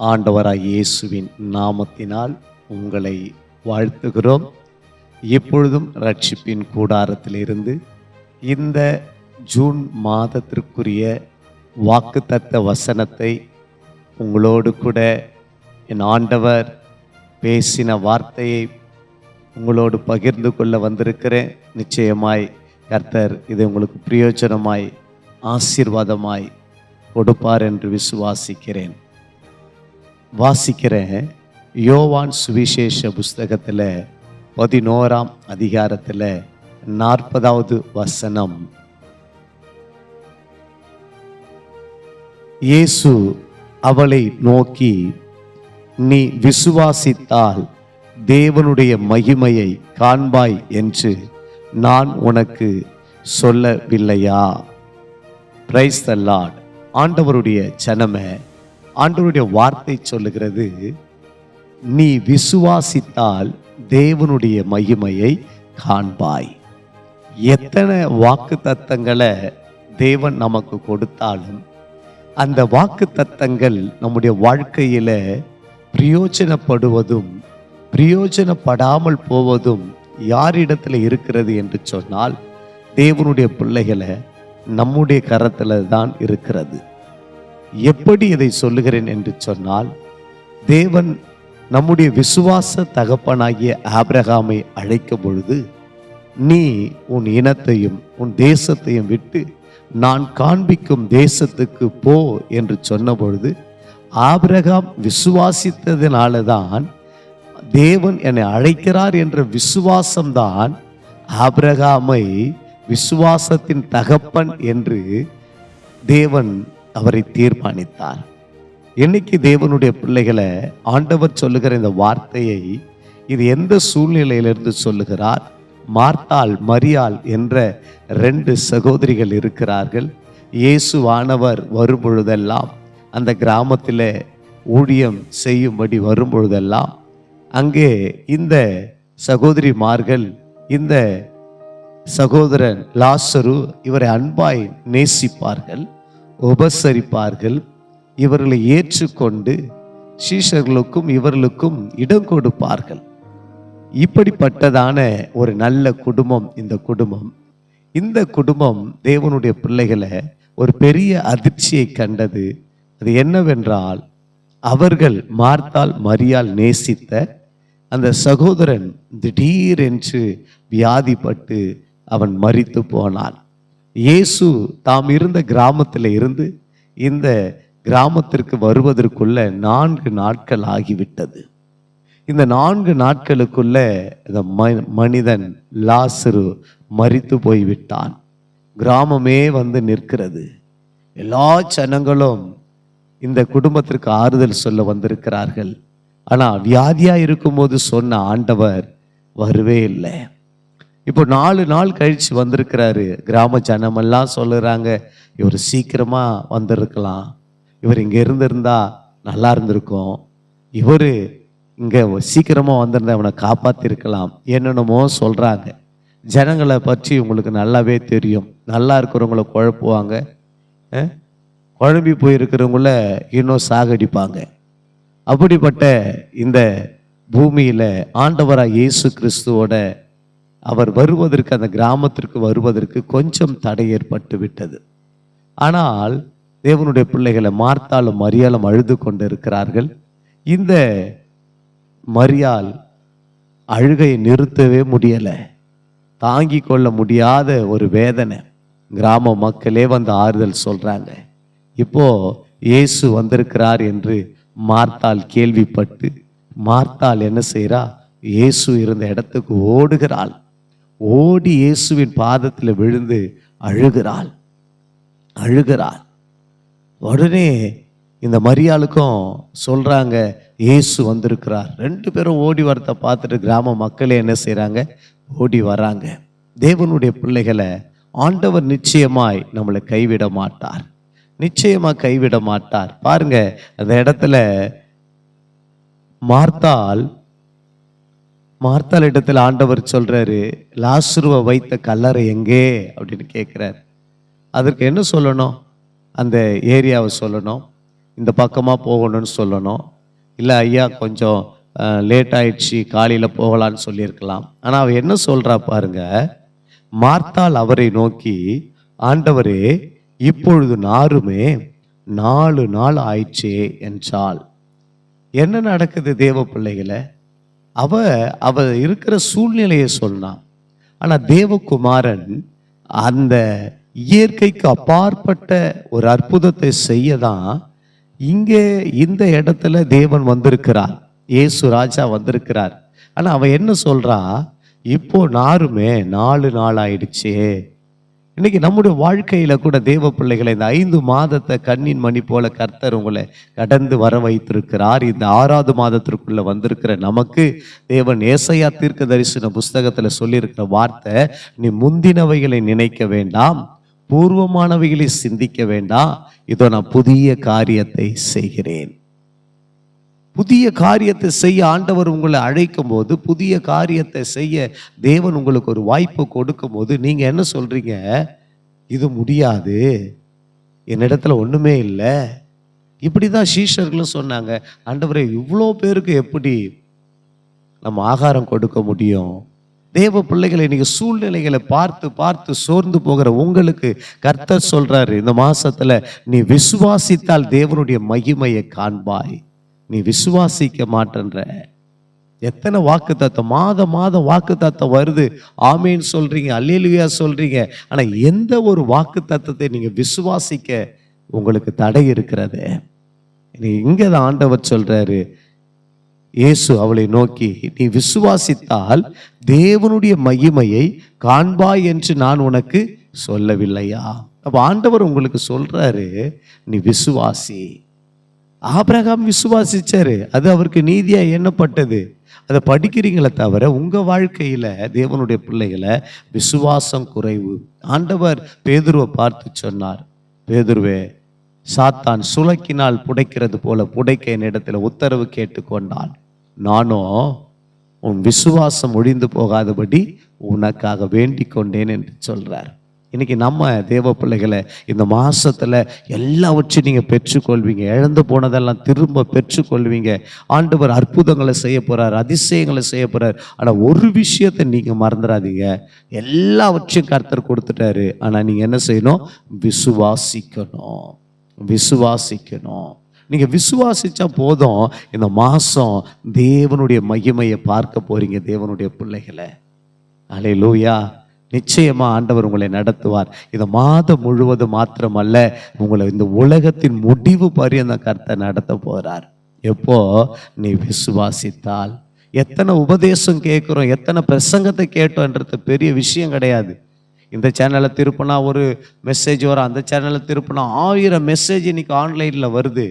ஆண்டவராய் இயேசுவின் நாமத்தினால் உங்களை வாழ்த்துகிறோம். எப்பொழுதும் ரட்சிப்பின் கூடாரத்திலிருந்து இந்த ஜூன் மாதத்திற்குரிய வாக்குத்தத்த வசனத்தை உங்களோடு கூட என் ஆண்டவர் பேசின வார்த்தையை உங்களோடு பகிர்ந்து கொள்ள வந்திருக்கிறேன். நிச்சயமாய் கர்த்தர் இது உங்களுக்கு பிரயோஜனமாய் ஆசீர்வாதமாய் கொடுப்பார் என்று விசுவாசிக்கிறேன். வாசிக்கிறேன் யோவான் சுவிசேஷ புஸ்தகத்தில் பதினோராம் அதிகாரத்தில் நாற்பதாவது வசனம். இயேசு அவளை நோக்கி நீ விசுவாசித்தால் தேவனுடைய மகிமையை காண்பாய் என்று நான் உனக்கு சொல்லவில்லையா? பிரைஸ் த லார்ட் ஆண்டவருடைய ஜனமே ஆண்டவருடைய வார்த்தை சொல்லுகிறது நீ விசுவாசித்தால் தேவனுடைய மகிமையை காண்பாய். எத்தனை வாக்கு தத்தங்களை தேவன் நமக்கு கொடுத்தாலும் அந்த வாக்கு தத்தங்கள் நம்முடைய வாழ்க்கையில் பிரயோஜனப்படுவதும் பிரயோஜனப்படாமல் போவதும் யாரிடத்தில் இருக்கிறது என்று சொன்னால் தேவனுடைய பிள்ளைகளை நம்முடைய கரத்தில் தான் இருக்கிறது. எப்படி இதை சொல்லுகிறேன் என்று சொன்னால் தேவன் நம்முடைய விசுவாச தகப்பனாகிய ஆபிரகாமை அழைக்கும் பொழுது நீ உன் இனத்தையும் உன் தேசத்தையும் விட்டு நான் காண்பிக்கும் தேசத்துக்கு போ என்று சொன்ன பொழுது ஆபிரகாம் விசுவாசித்ததினால தான் தேவன் என்னை அழைக்கிறார் என்ற விசுவாசம்தான் ஆபிரகாமை விசுவாசத்தின் தகப்பன் என்று தேவன் அவரை தீர்மானித்தார். என்னைக்கு தேவனுடைய பிள்ளைகளை ஆண்டவர் சொல்லுகிற இந்த வார்த்தையை இது எந்த சூழ்நிலையிலிருந்து சொல்லுகிறார்? மார்த்தாள் மரியாள் என்ற ரெண்டு சகோதரிகள் இருக்கிறார்கள். இயேசுவானவர் வரும்பொழுதெல்லாம் அந்த கிராமத்தில் ஊழியம் செய்யும்படி வரும்பொழுதெல்லாம் அங்கே இந்த சகோதரிமார்கள் இந்த சகோதரன் லாசரு இவரை அன்பாய் நேசிப்பார்கள். உபசரிப்பார்கள். இவர்களை ஏற்றுக்கொண்டு சீஷர்களுக்கும் இவர்களுக்கும் இடம் கொடுப்பார்கள். இப்படிப்பட்டதான ஒரு நல்ல குடும்பம் இந்த குடும்பம். இந்த குடும்பம் தேவனுடைய பிள்ளைகளை ஒரு பெரிய அதிர்ச்சியை கண்டது. அது என்னவென்றால் அவர்கள் மார்த்தால் மரியால் நேசித்த அந்த சகோதரன் திடீரென்று வியாதிப்பட்டு அவன் மறித்து போனான். இயேசு தாம் இருந்த கிராமத்தில் இருந்து இந்த கிராமத்திற்கு வருவதற்குள்ள நான்கு நாட்கள் ஆகிவிட்டது. இந்த நான்கு நாட்களுக்குள்ள இந்த ம- மனிதன் லாசரு மறித்து போய்விட்டான். கிராமமே வந்து நிற்கிறது. எல்லா ஜனங்களும் இந்த குடும்பத்திற்கு ஆறுதல் சொல்ல வந்திருக்கிறார்கள். ஆனால் வியாதியாக இருக்கும்போது சொன்ன ஆண்டவர் வரவே இல்லை. இப்போ நாலு நாள் கழிச்சு வந்திருக்கிறாரு. கிராம ஜனமெல்லாம் சொல்லுறாங்க இவர் சீக்கிரமாக வந்திருக்கலாம். இவர் இங்கே இருந்திருந்தா நல்லா இருந்திருக்கும். இவர் இங்கே சீக்கிரமாக வந்திருந்தா அவனை காப்பாற்றிருக்கலாம் என்னென்னமோ சொல்கிறாங்க ஜனங்களை பற்றி உங்களுக்கு நல்லாவே தெரியும். நல்லா இருக்கிறவங்கள குழப்புவாங்க. குழம்பி போயிருக்கிறவங்கள இன்னும் சாகடிப்பாங்க. அப்படிப்பட்ட இந்த பூமியில் ஆண்டவராக இயேசு கிறிஸ்துவோட அவர் வருவதற்கு அந்த கிராமத்திற்கு வருவதற்கு கொஞ்சம் தடை ஏற்பட்டு விட்டது. ஆனால் தேவனுடைய பிள்ளைகளை மார்த்தாலும் மரியாலும் அழுது கொண்டு இருக்கிறார்கள் இந்த மரியாள் அழுகையை நிறுத்தவே முடியலை. தாங்கி கொள்ள முடியாத ஒரு வேதனை. கிராம மக்களே வந்து ஆறுதல் சொல்கிறாங்க இப்போ இயேசு வந்திருக்கிறார் என்று மார்த்தால் கேள்விப்பட்டு மார்த்தால் என்ன செய்கிறா இயேசு இருந்த இடத்துக்கு ஓடுகிறாள். ஓடி இயேசுவின் பாதத்தில் விழுந்து அழுகிறாள். அழுகிறாள். உடனே இந்த மரியாளுக்கும் சொல்கிறாங்க இயேசு வந்திருக்கிறார். ரெண்டு பேரும் ஓடி வரத்தை பார்த்துட்டு கிராம மக்களே என்ன செய்கிறாங்க ஓடி வராங்க. தேவனுடைய பிள்ளைகளை ஆண்டவர் நிச்சயமாய் நம்மளை கைவிட மாட்டார். நிச்சயமாக கைவிட மாட்டார். பாருங்க அந்த இடத்துல மார்த்தால் மார்த்தாள் இடத்துல ஆண்டவர் சொல்றாரு லாசுருவை வைத்த கல்லறை எங்கே? அப்படின்னு கேட்குறாரு அதற்கு என்ன சொல்லணும்? அந்த ஏரியாவை சொல்லணும். இந்த பக்கமாக போகணும்னு சொல்லணும். இல்லை ஐயா கொஞ்சம் லேட் ஆயிடுச்சு காலையில் போகலான்னு சொல்லியிருக்கலாம். ஆனால் அவ என்ன சொல்கிறா பாருங்க மார்த்தாள் அவரை நோக்கி ஆண்டவரே இப்பொழுது நாருமே நாலு நாள் ஆயிடுச்சே என்றாள். என்ன நடக்குது தேவ பிள்ளைகளை? அவ அவ இருக்கிற சூழ்நிலையை சொன்னான். ஆனால் தேவகுமாரன் அந்த இயற்கைக்கு அப்பாற்பட்ட ஒரு அற்புதத்தை செய்ய தான் இங்கே இந்த இடத்துல தேவன் வந்திருக்கிறார். இயேசு ராஜா வந்திருக்கிறார். ஆனால் அவன் என்ன சொல்றா? இப்போ நாருமே நாலு நாள் ஆயிடுச்சே. இன்னைக்கு நம்முடைய வாழ்க்கையில கூட தேவ பிள்ளைகளை இந்த ஐந்து மாதத்தை கண்ணின் மணி போல கர்த்தர் உங்களை கடந்து வர வைத்திருக்கிறார். இந்த ஆறாவது மாதத்திற்குள்ள வந்திருக்கிற நமக்கு தேவன் ஏசையா தீர்க்க தரிசன புஸ்தகத்துல சொல்லியிருக்கிற வார்த்தை நீ முந்தினவைகளை நினைக்க வேண்டாம் பூர்வமானவைகளை சிந்திக்க வேண்டாம். இதோ நான் புதிய காரியத்தை செய்கிறேன். புதிய காரியத்தை செய்ய ஆண்டவர் உங்களை அழைக்கும் போது புதிய காரியத்தை செய்ய தேவன் உங்களுக்கு ஒரு வாய்ப்பு கொடுக்கும் போது நீங்கள் என்ன சொல்கிறீங்க இது முடியாது. என்னிடத்துல ஒன்றுமே இல்லை. இப்படி தான் சீஷர்களும் சொன்னாங்க. ஆண்டவரை இவ்வளோ பேருக்கு எப்படி நம்ம ஆகாரம் கொடுக்க முடியும்? தேவ பிள்ளைகளை இன்னைக்கு சூழ்நிலைகளை பார்த்து பார்த்து சோர்ந்து போகிற உங்களுக்கு கர்த்தர் சொல்றாரு இந்த மாசத்துல நீ விசுவாசித்தால் தேவனுடைய மகிமையை காண்பாய். நீ விசுவாசிக்க மாட்டேன்ற. எத்தனை வாக்கு தத்தம் மாத மாதம் வாக்கு தத்தம் வருது. ஆமேன்னு சொல்றீங்க அல்லேலுவியா சொல்றீங்க. ஆனால் எந்த ஒரு வாக்கு தத்தத்தை நீங்கள் விசுவாசிக்க உங்களுக்கு தடை இருக்கிறது? நீ இங்கே தான் ஆண்டவர் சொல்றாரு இயேசு அவளை நோக்கி நீ விசுவாசித்தால் தேவனுடைய மகிமையை காண்பாய் என்று நான் உனக்கு சொல்லவில்லையா? அப்போ ஆண்டவர் உங்களுக்கு சொல்றாரு நீ விசுவாசி. ஆபிரகாம் விசுவாசிச்சாரு. அது அவருக்கு நீதியா எண்ணப்பட்டது. அதை படிக்கிறீங்களே தவிர உங்க வாழ்க்கையில தேவனுடைய பிள்ளைகளை விசுவாசம் குறைவு. ஆண்டவர் பேதுருவை பார்த்து சொன்னார். பேதுருவே சாத்தான் சுலக்கினால் புடைக்கிறது போல புடைக்க என்னிடத்தில் உத்தரவு கேட்டுக்கொண்டான் நானும் உன் விசுவாசம் ஒழிந்து போகாதபடி உனக்காக வேண்டிக் கொண்டேன் என்று சொல்றார். இன்றைக்கி நம்ம தேவ பிள்ளைகளை இந்த மாதத்தில் எல்லாவற்றையும் நீங்கள் பெற்றுக்கொள்வீங்க. இழந்து போனதெல்லாம் திரும்ப பெற்றுக்கொள்வீங்க. ஆண்டவர் அற்புதங்களை செய்ய போகிறார் அதிசயங்களை செய்ய போகிறார் ஆனால் ஒரு விஷயத்தை நீங்கள் மறந்துடாதீங்க. எல்லாவற்றையும் கர்த்தர் கொடுத்துட்டாரு. ஆனால் நீங்கள் என்ன செய்யணும்? விசுவாசிக்கணும். விசுவாசிக்கணும். நீங்கள் விசுவாசித்தா போதும். இந்த மாதம் தேவனுடைய மகிமையை பார்க்க போகிறீங்க தேவனுடைய பிள்ளைகளை. அலே லூயா நிச்சயமாக ஆண்டவர் உங்களை நடத்துவார். இந்த மாதம் முழுவதும் மாத்திரமல்ல உங்களை இந்த உலகத்தின் முடிவு பரியந்த கருத்தை நடத்த போகிறார் எப்போ? நீ விசுவாசித்தால். எத்தனை உபதேசம் கேட்குறோம் எத்தனை பிரசங்கத்தை கேட்டோன்றது பெரிய விஷயம் கிடையாது. இந்த சேனலை திருப்பினா ஒரு மெசேஜ் வரும் அந்த சேனலை திருப்பினா ஆயிரம் மெசேஜ் இன்னைக்கு ஆன்லைனில் வருது.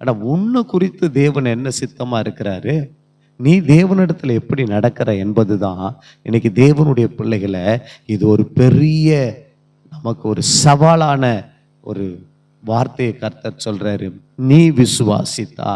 ஆனால் உன்னை குறித்து தேவன் என்ன சித்தமாக இருக்கிறாரு? நீ தேவனிடத்தில் எப்படி நடக்கிற என்பது தான் இன்னைக்கு தேவனுடைய பிள்ளைகளை இது ஒரு பெரிய நமக்கு ஒரு சவாலான ஒரு வார்த்தையை கர்த்தர் சொல்கிறாரு நீ விசுவாசித்தா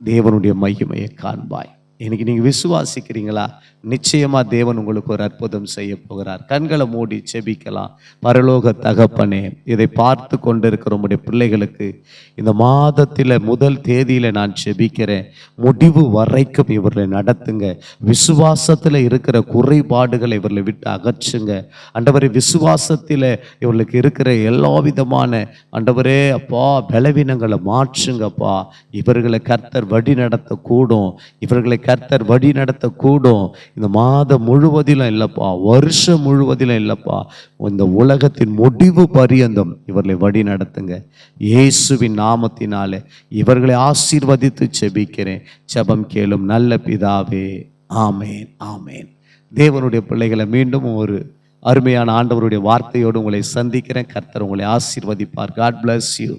தேவனுடைய மகிமையை காண்பாய். இன்னைக்கு நீங்கள் விசுவாசிக்கிறீங்களா? நிச்சயமாக தேவன் உங்களுக்கு ஒரு அற்புதம் செய்ய போகிறார். கண்களை மூடி செபிக்கலாம். பரலோக தகப்பனே இதை பார்த்து கொண்டிருக்கிற உங்களுடைய பிள்ளைகளுக்கு இந்த மாதத்தில் முதல் தேதியில் நான் செபிக்கிறேன். முடிவு வரைக்கும் இவர்களை நடத்துங்க. விசுவாசத்தில் இருக்கிற குறைபாடுகளை இவர்களை விட்டு அகற்றுங்க. ஆண்டவரே விசுவாசத்தில் இவர்களுக்கு இருக்கிற எல்லா விதமான அண்டவரே அப்பா பலவீனங்களை மாற்றுங்கப்பா. இவர்களை கர்த்தர் வழி நடத்தக்கூடும் இவர்களை கர்த்தர் வழி நடத்தக்கூடும். இந்த மாதம் முழுவதிலும் இல்லைப்பா வருஷம் முழுவதிலும் இல்லைப்பா. இந்த உலகத்தின் முடிவு பரியந்தம் இவர்களை வழி நடத்துங்க. இயேசுவின் நாமத்தினாலே இவர்களை ஆசீர்வதித்து செபிக்கிறேன். செபம் கேளும் நல்ல பிதாவே. ஆமேன் ஆமேன். தேவனுடைய பிள்ளைகளை மீண்டும் ஒரு அருமையான ஆண்டவருடைய வார்த்தையோடு உங்களை சந்திக்கிறேன். கர்த்தர் உங்களை ஆசீர்வதிப்பார். God bless you